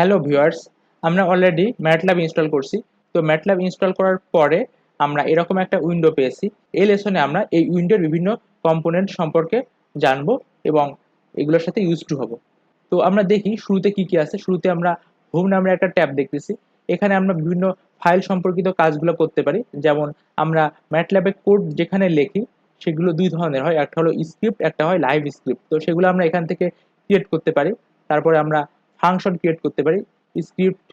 Hello viewers আমরা already MATLAB install করছি। তো ম্যাটল্যাব ইনস্টল করার পরে আমরা এরকম একটা উইন্ডো পেয়েছি। এই লেসনে আমরা এই উইন্ডোর বিভিন্ন কম্পোনেন্ট সম্পর্কে জানব এবং এগুলোর সাথে ইউজ টু হব। তো আমরা দেখি শুরুতে কি কি আছে। শুরুতে আমরা হোম নামের একটা ট্যাব দেখতেছি। এখানে আমরা বিভিন্ন ফাইল সম্পর্কিত কাজগুলো করতে পারি। যেমন আমরা ম্যাটল্যাবে কোড যেখানে লেখি, সেগুলো দুই ধরনের হয়। একটা হলো স্ক্রিপ্ট একটা হয় লাইভ স্ক্রিপ্ট তো সেগুলো আমরা এখান থেকে ক্রিয়েট করতে পারি। তারপরে আমরা ফাংশন ক্রিয়েট করতে পারি স্ক্রিপ্ট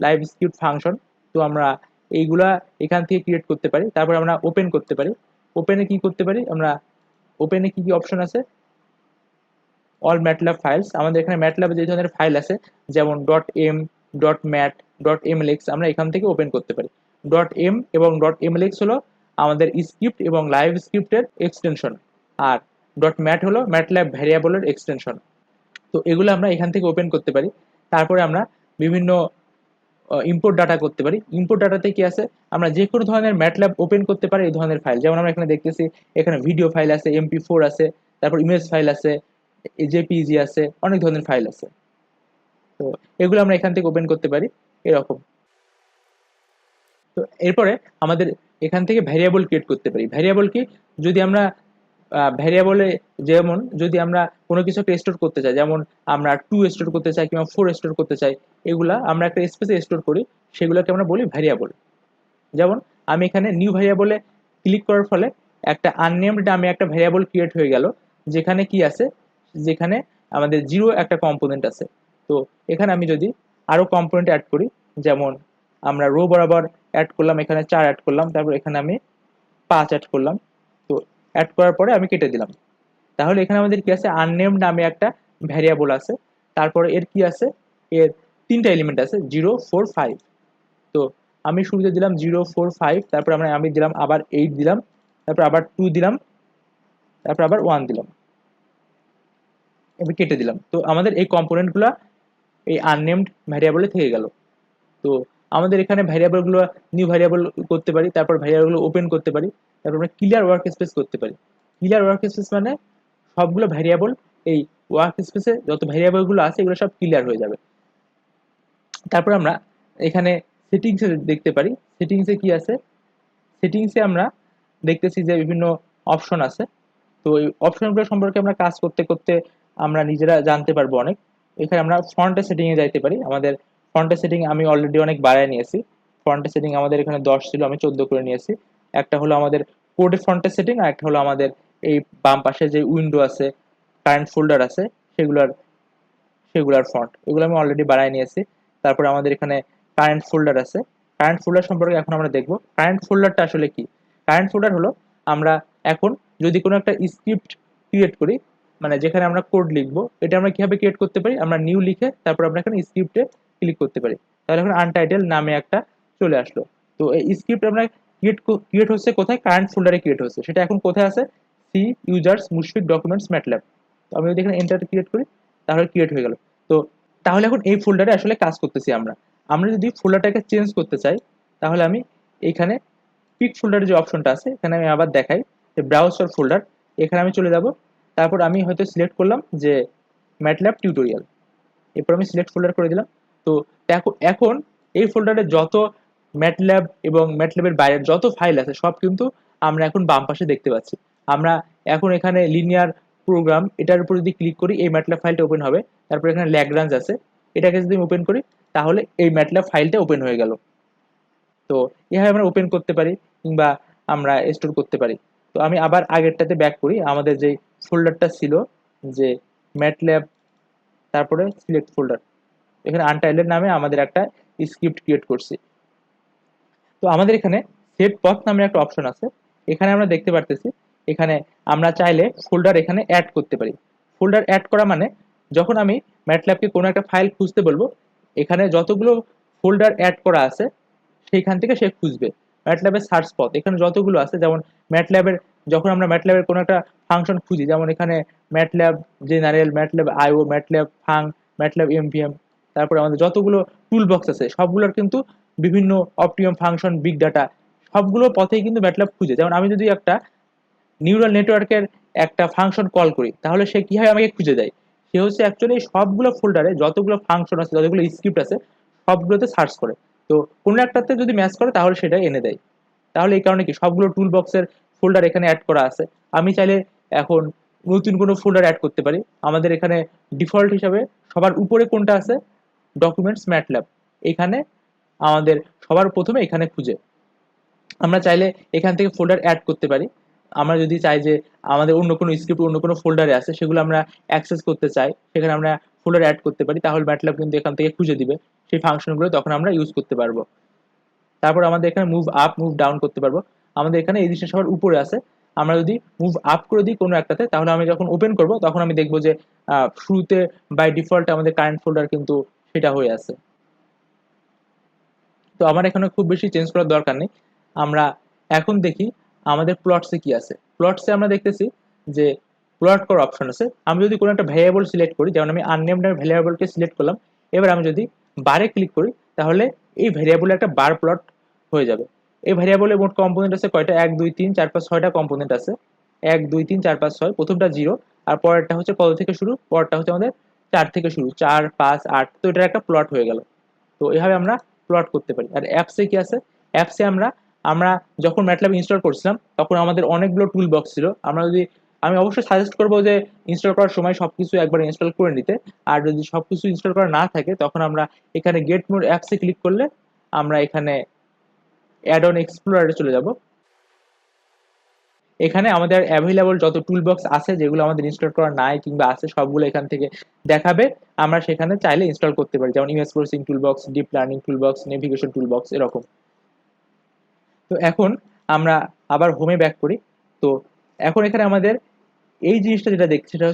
লাইভ স্ক্রিপ্ট ফাংশন তো আমরা এইগুলা এখান থেকে ক্রিয়েট করতে পারি, তারপর আমরা ওপেন করতে পারি। ওপেনে কি করতে পারি? আমরা ওপেনে কি কি অপশন আছে? অল ম্যাটল্যাব ফাইলস আমাদের এখানে ম্যাটল্যাবে যে ধরনের ফাইল আছে, যেমন. Dot M dot mat dot MLX আমরা এখান থেকে ওপেন করতে পারি। ডট এম এবং. ডট এমএলএক্স হলো আমাদের স্ক্রিপ্ট এবং লাইভ স্ক্রিপ্টের এক্সটেনশন আর. ডট ম্যাট হলো ম্যাটল্যাব ভ্যারিয়েবলের এক্সটেনশন তো এগুলো আমরা এখান থেকে ওপেন করতে পারি। তারপরে আমরা বিভিন্ন ইম্পোর্ট ডাটা করতে পারি। ইম্পোর্ট ডাটাতে কি আছে? আমরা যে কোনো ধরনের ম্যাটল্যাব ওপেন করতে পারি, এই ধরনের ফাইল যেমন আমরা এখানে দেখতেছি, এখানে ভিডিও ফাইল আছে এমপি ফোর আছে, তারপর ইমেজ ফাইল আছে জেপিজি আছে, অনেক ধরনের ফাইল আছে। তো এগুলো আমরা এখান থেকে ওপেন করতে পারি, এরকম। তো এরপরে আমাদের এখান থেকে ভ্যারিয়েবল ক্রিয়েট করতে পারি। ভ্যারিয়েবল কি? যদি আমরা ভ্যারিয়েবলে যেমন যদি আমরা কোনো কিছু একটা স্টোর করতে চাই, যেমন আমরা টু স্টোর করতে চাই কিংবা ফোর স্টোর করতে চাই, এগুলা আমরা একটা স্পেসে স্টোর করি, সেগুলোকে আমরা বলি ভ্যারিয়েবল যেমন আমি এখানে নিউ ভ্যারিয়েবলে ক্লিক করার ফলে একটা আননেমড নামে একটা ভ্যারিয়েবল ক্রিয়েট হয়ে গেল, যেখানে কি আছে? যেখানে আমাদের জিরো একটা কম্পোনেন্ট আছে। তো এখানে আমি যদি আরও কম্পোনেন্ট অ্যাড করি, যেমন আমরা রো বরাবর অ্যাড করলাম, এখানে চার অ্যাড করলাম, তারপর এখানে আমি পাঁচ অ্যাড করলাম। অ্যাড করার পরে আমি কেটে দিলাম। তাহলে এখানে আমাদের কি আছে? আননেম নামে একটা ভ্যারিয়েবল আছে। তারপরে এর কি আছে? এর তিনটা এলিমেন্ট আছে জিরো ফোর ফাইভ তো আমি শুরুতে দিলাম জিরো ফোর ফাইভ তারপর আমরা আমি দিলাম আবার এইট দিলাম, তারপর আবার টু দিলাম, তারপর আবার ওয়ান দিলাম। এবার কেটে দিলাম। তো আমাদের এই কম্পোনেন্টগুলো এই আননেমড ভ্যারিয়েবলে থেকে গেল। তো আমাদের এখানে ভ্যারিয়েবলগুলো নিউ ভ্যারিয়েবল করতে পারি, তারপর ভ্যারিয়েবলগুলো ওপেন করতে পারি, তারপর আমরা ক্লিয়ার ওয়ার্ক স্পেস করতে পারি। ক্লিয়ার ওয়ার্ক স্পেস মানে সবগুলো ভ্যারিয়েবল এই ওয়ার্ক স্পেসে যত ভ্যারিয়েবলগুলো আছে, এগুলো সব ক্লিয়ার হয়ে যাবে। তারপর আমরা এখানে সেটিংসে দেখতে পারি। সেটিংসে কি আছে? সেটিংসে আমরা দেখতেছি যে বিভিন্ন অপশন আছে। তো এই অপশনগুলো সম্পর্কে আমরা কাজ করতে করতে আমরা নিজেরা জানতে পারব অনেক। এখানে আমরা ফ্রন্টের সেটিংয়ে যাইতে পারি। আমাদের ফ্রন্টের সেটিং আমি অলরেডি অনেক বাড়ায় নিয়েছি। ফ্রন্টের সেটিং আমাদের এখানে দশ ছিল, আমি চোদ্দ করে নিয়েছি। একটা হলো আমাদের কোডের ফ্রন্টের সেটিং আর একটা হলো আমাদের এই বাম পাশে যে উইন্ডো আছে কারেন্ট ফোল্ডার আছে, সেগুলোর, সেগুলার ফ্রন্ট এগুলো আমি অলরেডি বাড়ায় নিয়েছি। তারপর আমাদের এখানে কারেন্ট ফোল্ডার আছে। কারেন্ট ফোল্ডার সম্পর্কে এখন আমরা দেখব। কারেন্ট ফোল্ডারটা আসলে কি? কারেন্ট ফোল্ডার হলো আমরা এখন যদি কোনো একটা স্ক্রিপ্ট ক্রিয়েট করি মানে যেখানে আমরা কোড লিখব, এটা আমরা কীভাবে ক্রিয়েট করতে পারি? আমরা নিউ লিখে তারপর আমরা এখানে স্ক্রিপ্টে ক্লিক করতে পারি। তাহলে এখন আনটাইটেল নামে একটা চলে আসলো। তো এই স্ক্রিপ্ট আমরা ক্রিয়েট ক্রিয়েট হচ্ছে কোথায়? কারেন্ট ফোল্ডারে ক্রিয়েট হচ্ছে। সেটা এখন কোথায় আছে? C users Mushfiq documents MATLAB তো আমি যদি এখানে এন্টার ক্রিয়েট করি, তাহলে ক্রিয়েট হয়ে গেল। তো তাহলে এখন এই ফোল্ডারে আসলে কাজ করতেছি আমরা। আমরা যদি ফোল্ডারটাকে চেঞ্জ করতে চাই, তাহলে আমি এখানে পিক ফোল্ডারের যে অপশনটা আছে, এখানে আমি আবার দেখাই যে ব্রাউজার ফোল্ডার এখানে আমি চলে যাব। তারপর আমি হয়তো সিলেক্ট করলাম যে ম্যাটল্যাব টিউটোরিয়াল এরপর আমি সিলেক্ট ফোল্ডার করে দিলাম। তো এখন এই ফোল্ডারে যত ম্যাটল্যাব এবং ম্যাটল্যাবের বাইরের যত ফাইল আছে, সব কিন্তু আমরা এখন বাম পাশে দেখতে পাচ্ছি। আমরা এখন এখানে লিনিয়ার প্রোগ্রাম এটার উপর যদি ক্লিক করি, এই ম্যাটল্যাব ফাইলটা ওপেন হবে। তারপর এখানে ল্যাগ্রাঞ্জ আছে। এটাকে যদি ওপেন করি, তাহলে এই ম্যাটল্যাব ফাইলটা ওপেন হয়ে গেল। তো এভাবে আমরা ওপেন করতে পারি কিংবা আমরা স্টোর করতে পারি। তো আমি আবার আগেরটাতে ব্যাক করি। আমাদের যে ফোল্ডারটা ছিল, যে ম্যাটল্যাব তারপরে সিলেক্ট ফোল্ডার এখানে আনটাইলের নামে আমাদের একটা স্ক্রিপ্ট ক্রিয়েট করছি। তো আমাদের এখানে সেট পথ নামে একটা অপশন আছে। এখানে আমরা দেখতে পারতেছি, এখানে আমরা চাইলে ফোল্ডার এখানে অ্যাড করতে পারি। ফোল্ডার অ্যাড করা মানে যখন আমি ম্যাটল্যাবকে কোনো একটা ফাইল খুঁজতে বলব, এখানে যতগুলো ফোল্ডার অ্যাড করা আছে, সেইখান থেকে সে খুঁজবে। ম্যাটল্যাবের সার্চ পথ এখানে যতগুলো আছে, যেমন ম্যাটল্যাবের যখন আমরা ম্যাটল্যাবের কোনো একটা ফাংশন খুঁজি, যেমন এখানে MATLAB general MATLAB IO MATLAB func MATLAB MVM তারপরে আমাদের যতগুলো টুল বক্স আছে, সবগুলোর কিন্তু বিভিন্ন অপটিমাম ফাংশন বিগ ডাটা সবগুলো পথেই কিন্তু ম্যাটল্যাব খুঁজে। যেমন আমি যদি একটা নিউরাল নেটওয়ার্কের একটা ফাংশন কল করি, তাহলে সে কীভাবে আমাকে খুঁজে দেয়? সে হচ্ছে অ্যাকচুয়ালি সবগুলো ফোল্ডারে যতগুলো ফাংশন আছে, যতগুলো স্ক্রিপ্ট আছে, সবগুলোতে সার্চ করে। তো কোনো একটাতে যদি ম্যাচ করে, তাহলে সেটা এনে দেয়। তাহলে এই কারণে কি? সবগুলো টুল বক্সের ফোল্ডার এখানে অ্যাড করা আছে। আমি চাইলে এখন নতুন কোনো ফোল্ডার অ্যাড করতে পারি। আমাদের এখানে ডিফল্ট হিসাবে সবার উপরে কোনটা আছে? ডকুমেন্টস ম্যাটল্যাব এখানে আমাদের সবার প্রথমে এখানে খুঁজে। আমরা চাইলে এখান থেকে ফোল্ডার অ্যাড করতে পারি। আমরা যদি চাই যে আমাদের অন্য কোনো স্ক্রিপ্ট অন্য কোনো ফোল্ডারে আছে, সেগুলো আমরা অ্যাক্সেস করতে চাই, সেখানে আমরা ফোল্ডার অ্যাড করতে পারি, তাহলে ম্যাটল্যাব কিন্তু এখান থেকে খুঁজে দিবে। সেই ফাংশনগুলো তখন আমরা ইউজ করতে পারব। তারপর আমাদের এখানে মুভ আপ মুভ ডাউন করতে পারব। আমাদের এখানে এই জিনিসটা সবার উপরে আছে। আমরা যদি মুভ আপ করে দিই কোনো একটাতে, তাহলে আমি যখন ওপেন করব, তখন আমি দেখব যে শুরুতে বাই ডিফল্ট আমাদের কারেন্ট ফোল্ডার কিন্তু সেটা হয়ে আছে। তো আমার এখানে খুব বেশি চেঞ্জ করার দরকার নেই। আমরা এখন দেখি আমাদের প্লটসে কি আছে। প্লটসে আমরা দেখতেছি যে প্লট করার অপশন আছে। আমি যদি কোনো একটা ভ্যারিয়েবল সিলেক্ট করি, যেমন আমি আননেমড ভ্যারিয়েবলকে সিলেক্ট করলাম, এবার আমি যদি বারে ক্লিক করি, তাহলে এই ভ্যারিয়েবলে একটা বার প্লট হয়ে যাবে। এই ভ্যারিয়েবলে মোট কম্পোনেন্ট আছে কয়টা? এক, দুই, তিন, চার, পাঁচ, ছয়টা কম্পোনেন্ট আছে। এক, দুই, তিন, চার, পাঁচ, ছয়, প্রথমটা জিরো আর পরেরটা হচ্ছে কত থেকে শুরু পরেরটা হচ্ছে আমাদের চার থেকে শুরু, চার, পাঁচ, আট, তো এটার একটা প্লট হয়ে গেল। তো এভাবে আমরা প্লট করতে পারি। আর অ্যাপসে কি আছে? অ্যাপসে আমরা আমরা যখন ম্যাটল্যাব ইনস্টল করছিলাম, তখন আমাদের অনেকগুলো টুল বক্স ছিল। আমরা যদি, আমি অবশ্যই সাজেস্ট করব যে ইনস্টল করার সময় সব কিছু একবার ইনস্টল করে নিতে। আর যদি সব কিছু ইনস্টল করা না থাকে, তখন আমরা এখানে গেট মোড অ্যাপসে ক্লিক করলে আমরা এখানে অ্যাড অন এক্সপ্লোরারে চলে যাব। এখানে আমাদের অ্যাভেলেবল যত টুল বক্স আছে, যেগুলো আমাদের ইনস্টল করা নাই কিংবা আছে, সবগুলো এখান থেকে দেখাবে। আমরা সেখানে চাইলে ইনস্টল করতে পারি। যেমন image processing tool box deep learning tool box navigation tool box এরকম। তো এখন আমরা আবার হোমে ব্যাক করি। তো এখন এখানে আমাদের এই জিনিসটা যেটা দেখছি সেটা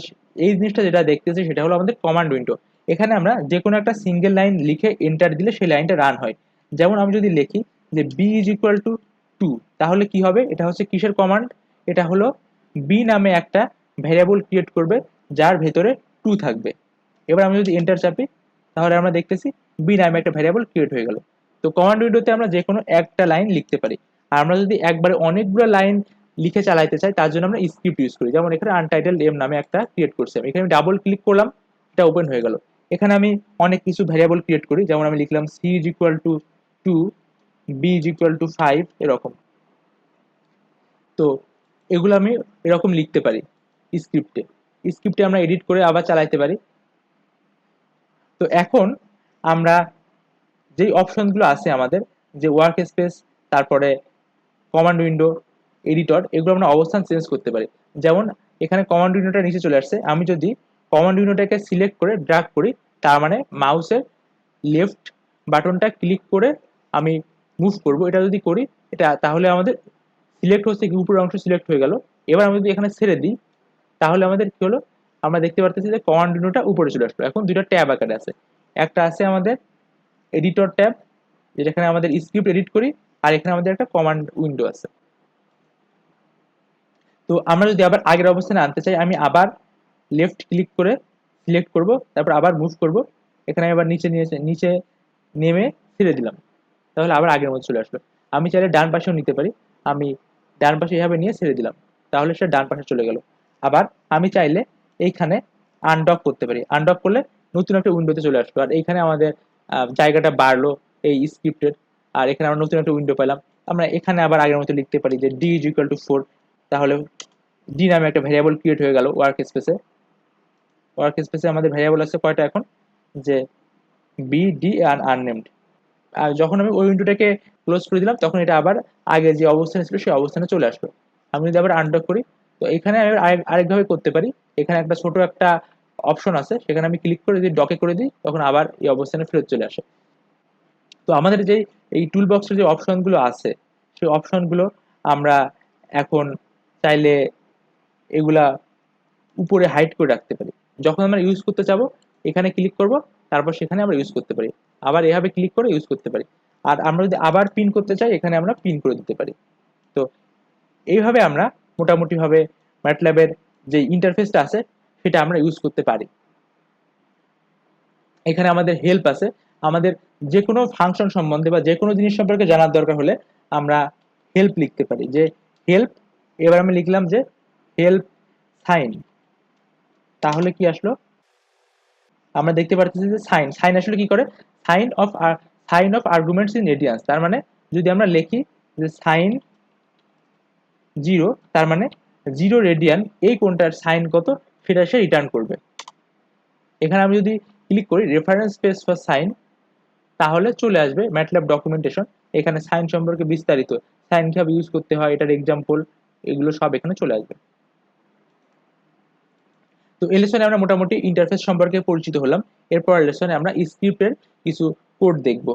এই জিনিসটা যেটা দেখতেছি, সেটা হলো আমাদের কমান্ড উইন্ডো এখানে আমরা যে কোনো একটা সিঙ্গেল লাইন লিখে এন্টার দিলে সেই লাইনটা রান হয়। যেমন আমি যদি লিখি যে B is equal to two তাহলে কি হবে? এটা হচ্ছে কিসের কমান্ড এটা হলো বি নামে একটা ভ্যারিয়েবল ক্রিয়েট করবে, যার ভেতরে টু থাকবে। এবার আমি যদি এন্টার চাপি, তাহলে আমরা দেখতেছি বি নামে একটা ভ্যারিয়েবল ক্রিয়েট হয়ে গেল। তো কমান্ড উইন্ডোতে আমরা যে কোনো একটা লাইন লিখতে পারি। আর আমরা যদি একবারে অনেকগুলো লাইন লিখে চালাইতে চাই, তার জন্য আমরা স্ক্রিপ্ট ইউজ করি। যেমন এখানে আনটাইটেল এম নামে একটা ক্রিয়েট করছি আমি। এখানে ডাবল ক্লিক করলাম, এটা ওপেন হয়ে গেল। এখানে আমি অনেক কিছু ভ্যারিয়েবল ক্রিয়েট করি। যেমন আমি লিখলাম C is equal to two B is equal to five এরকম। তো এগুলো আমি এরকম লিখতে পারি স্ক্রিপ্টে স্ক্রিপ্টে আমরা এডিট করে আবার চালাইতে পারি। তো এখন আমরা যেই অপশনগুলো আছে আমাদের, যে ওয়ার্ক স্পেস তারপরে কমান্ড উইন্ডো এডিটর এগুলো আমরা অবস্থান চেঞ্জ করতে পারি। যেমন এখানে কমান্ড উইন্ডোটা নিচে চলে আসছে, আমি যদি কমান্ড উইন্ডোটাকে সিলেক্ট করে ড্রাগ করি, তার মানে মাউসের লেফট বাটনটা ক্লিক করে আমি মুভ করব। এটা যদি করি, এটা তাহলে আমাদের সিলেক্ট হচ্ছে কি, উপরের অংশ সিলেক্ট হয়ে গেল। এবার আমি যদি এখানে ছেড়ে দিই, তাহলে আমাদের কি হলো? আমরা দেখতে পারতেছি যে কমান্ড উইন্ডোটা উপরে চলে আসলো। এখন দুইটা ট্যাব আকারে আছে। একটা আছে আমাদের এডিটর ট্যাব, যেখানে আমাদের স্ক্রিপ্ট এডিট করি, আর এখানে আমাদের একটা কমান্ড উইন্ডো আছে। তো আমরা যদি আবার আগের অবস্থানে আনতে চাই, আমি আবার লেফট ক্লিক করে সিলেক্ট করব, তারপর আবার মুভ করব। এখানে আবার নিচে নিয়ে নিচে নেমে ছেড়ে দিলাম। তাহলে আবার আগের মধ্যে চলে আসলো। আমি চাইলে ডান পাশেও নিতে পারি। আমি ডান পাশে এভাবে নিয়ে ছেড়ে দিলাম। তাহলে সেটা ডান পাশে চলে গেল। আবার আমি চাইলে এইখানে আনডক করতে পারি। আনডক করলে নতুন একটা উইন্ডোতে চলে আসলো। আর এইখানে আমাদের জায়গাটা বাড়লো এই স্ক্রিপ্টের আর এখানে আমরা নতুন একটা উইন্ডো পেলাম আমরা এখানে আবার আগের মতো লিখতে পারি যে D is equal to four তাহলে ডি নামে একটা ভ্যারিয়েবল ক্রিয়েট হয়ে গেল ওয়ার্ক স্পেসে ওয়ার্ক স্পেসে আমাদের ভ্যারিয়েবল আছে কয়টা এখন? যে বি ডি আর আননেমড আর যখন আমি ওই উইন্ডোটাকে ক্লোজ করে দিলাম, তখন এটা আবার আগে যে অবস্থানে ছিল সেই অবস্থানে চলে আসলো আমি যদি আবার আনডক করি, তো এখানে আমি আরেকভাবে করতে পারি। এখানে একটা ছোট একটা অপশন আছে, সেখানে আমি ক্লিক করে যদি ডকে করে দিই, তখন আবার এই অবস্থানে ফেরত চলে আসে। তো আমাদের যে এই টুল বক্সের যে অপশনগুলো আছে, সেই অপশনগুলো আমরা এখন চাইলে এগুলা উপরে হাইড করে রাখতে পারি। যখন আমরা ইউজ করতে যাব এখানে ক্লিক করব, তারপর সেখানে আমরা ইউজ করতে পারি। আবার এভাবে ক্লিক করে ইউজ করতে পারি। আর আমরা যদি আবার পিন করতে চাই, এখানে আমরা পিন করে দিতে পারি। তো এইভাবে আমরা মোটামুটিভাবে ম্যাটল্যাবের যে ইন্টারফেসটা আছে, সেটা আমরা ইউজ করতে পারি। এখানে আমাদের হেল্প আছে। আমাদের যে কোনো ফাংশন সম্বন্ধে বা যে কোনো জিনিস সম্পর্কে জানার দরকার হলে আমরা হেল্প লিখতে পারি। যে হেল্প এবার আমি লিখলাম যে হেল্প সাইন তাহলে কি আসলো? আমরা দেখতে পাচ্ছি যে সাইন সাইন আসলে কি করে? Sine of sine of arguments in radians, তার মানে যদি আমরা লিখি যে সাইন জিরো, তার মানে জিরো রেডিয়ান, এই কোনটার সাইন কত, সেটা সে রিটার্ন করবে। এখানে আমি যদি ক্লিক করি রেফারেন্স স্পেস ফর সাইন, তাহলে চলে আসবে ম্যাটল্যাব ডকুমেন্টেশন। এখানে সাইন সম্পর্কে বিস্তারিত, সাইন কীভাবে ইউজ করতে হয়, এটার এক্সাম্পল এগুলো সব এখানে চলে আসবে। তো এই লেসনে আমরা মোটামুটি ইন্টারফেস সম্পর্কে পরিচিত হলাম। এরপর লেসনে আমরা স্ক্রিপ্টের কিছু কোড দেখব।